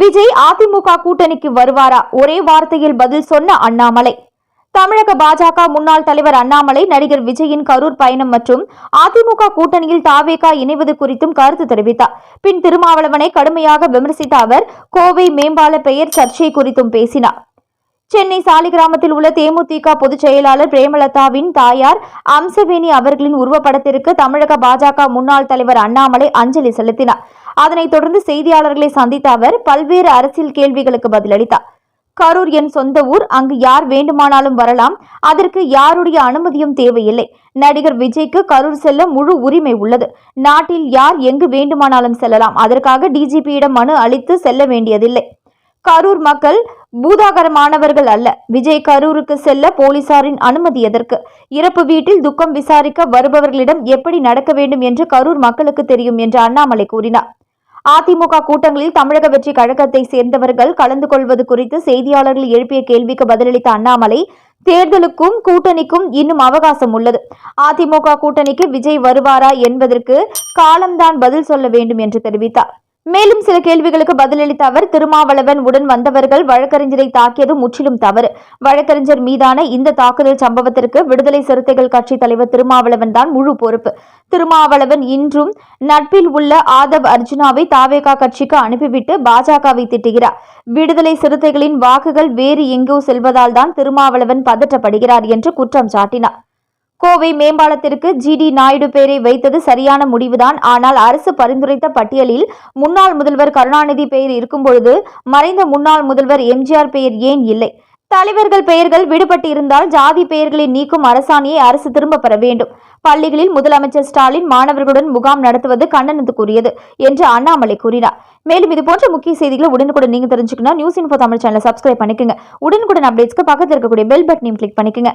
விஜய் அதிமுக கூட்டணிக்கு வருவாரா? ஒரே வார்த்தையில் பதில் சொன்ன அண்ணாமலை. தமிழக பாஜக முன்னாள் தலைவர் அண்ணாமலை நடிகர் விஜயின் கரூர் பயணம் மற்றும் அதிமுக கூட்டணியில் தாவேகா இணைவது குறித்தும் கருத்து தெரிவித்தார். பின் திருமாவளவனை கடுமையாக விமர்சித்த அவர் கோவை மேம்பால பெயர் சர்ச்சை குறித்தும் பேசினார். சென்னை சாலிகிராமத்தில் உள்ள தேமுதிக பொதுச் செயலாளர் பிரேமலதாவின் தாயார் அம்சவேணி அவர்களின் உருவப்படத்திற்கு தமிழக பாஜக முன்னாள் தலைவர் அண்ணாமலை அஞ்சலி செலுத்தினார். அதனைத் தொடர்ந்து செய்தியாளர்களை சந்தித்த அவர் பல்வேறு அரசியல் கேள்விகளுக்கு பதிலளித்தார். கரூர் என் சொந்த ஊர் அங்கு யார் வேண்டுமானாலும் வரலாம். அதற்கு யாருடைய அனுமதியும் தேவையில்லை. நடிகர் விஜய்க்கு கரூர் செல்ல முழு உரிமை உள்ளது. நாட்டில் யார் எங்கு வேண்டுமானாலும் செல்லலாம். அதற்காக டிஜிபியிடம் மனு அளித்து செல்ல வேண்டியதில்லை. கரூர் மக்கள் பூதாகரமானவர்கள் அல்ல. விஜய் கரூருக்கு செல்ல போலீசாரின் அனுமதி எதற்கு? இறப்பு வீட்டில் துக்கம் விசாரிக்க வருபவர்களிடம் எப்படி நடக்க வேண்டும் என்று கரூர் மக்களுக்கு தெரியும் என்று அண்ணாமலை கூறினார். அதிமுக கூட்டங்களில் தமிழக வெற்றி கழகத்தை சேர்ந்தவர்கள் கலந்து கொள்வது குறித்து செய்தியாளர்கள் எழுப்பிய கேள்விக்கு பதிலளித்த அண்ணாமலை தேர்தலுக்கும் கூட்டணிக்கும் இன்னும் அவகாசம் உள்ளது. அதிமுக கூட்டணிக்கு விஜய் வருவாரா என்பதற்கு காலம்தான் பதில் சொல்ல வேண்டும் என்று தெரிவித்தார். மேலும் சில கேள்விகளுக்கு பதிலளித்த அவர் திருமாவளவன் உடன் வந்தவர்கள் வழக்கறிஞரை தாக்கியது முற்றிலும் தவறு. வழக்கறிஞர் மீதான இந்த தாக்குதல் சம்பவத்திற்கு விடுதலை சிறுத்தைகள் கட்சி தலைவர் திருமாவளவன் தான் முழு பொறுப்பு. திருமாவளவன் இன்றும் நட்பில் உள்ள ஆதவ் அர்ஜுனாவை தாவேகா கட்சிக்கு அனுப்பிவிட்டு பாஜகவை திட்டுகிறார். விடுதலை சிறுத்தைகளின் வாக்குகள் வேறு எங்கோ செல்வதால் தான் திருமாவளவன் பதற்றப்படுகிறார் என்று குற்றம் சாட்டினார். கோவை மேம்பாலத்திற்கு ஜிடி நாயுடு பெயரை வைத்தது சரியான முடிவுதான். ஆனால் அரசு பரிந்துரைத்த பட்டியலில் முன்னாள் முதல்வர் கருணாநிதி பெயர் இருக்கும்பொழுது மறைந்த முன்னாள் முதல்வர் எம்ஜிஆர் பெயர் ஏன் இல்லை? தலைவர்கள் பெயர்கள் விடுபட்டு இருந்தால் ஜாதி பெயர்களை நீக்கும் அரசாணையை அரசு திரும்ப பெற வேண்டும். பள்ளிகளில் முதலமைச்சர் ஸ்டாலின் மாணவர்களுடன் முகாம் நடத்துவது கண்டனத்துக்குரியது என்று அண்ணாமலை கூறினார். மேலும் இதுபோன்ற முக்கிய செய்திகளை உடனுக்குடன் நீங்க தெரிஞ்சுக்கணும். நியூஸ் இன்ஃபோ தமிழ் சேனலை சப்ஸ்கிரைப் பண்ணிக்கோங்க. உடனுக்குடன் அப்டேட்ஸ்க்கு பக்கத்தில் இருக்கக்கூடிய பெல் பட்டனையும் கிளிக் பண்ணிக்கோங்க.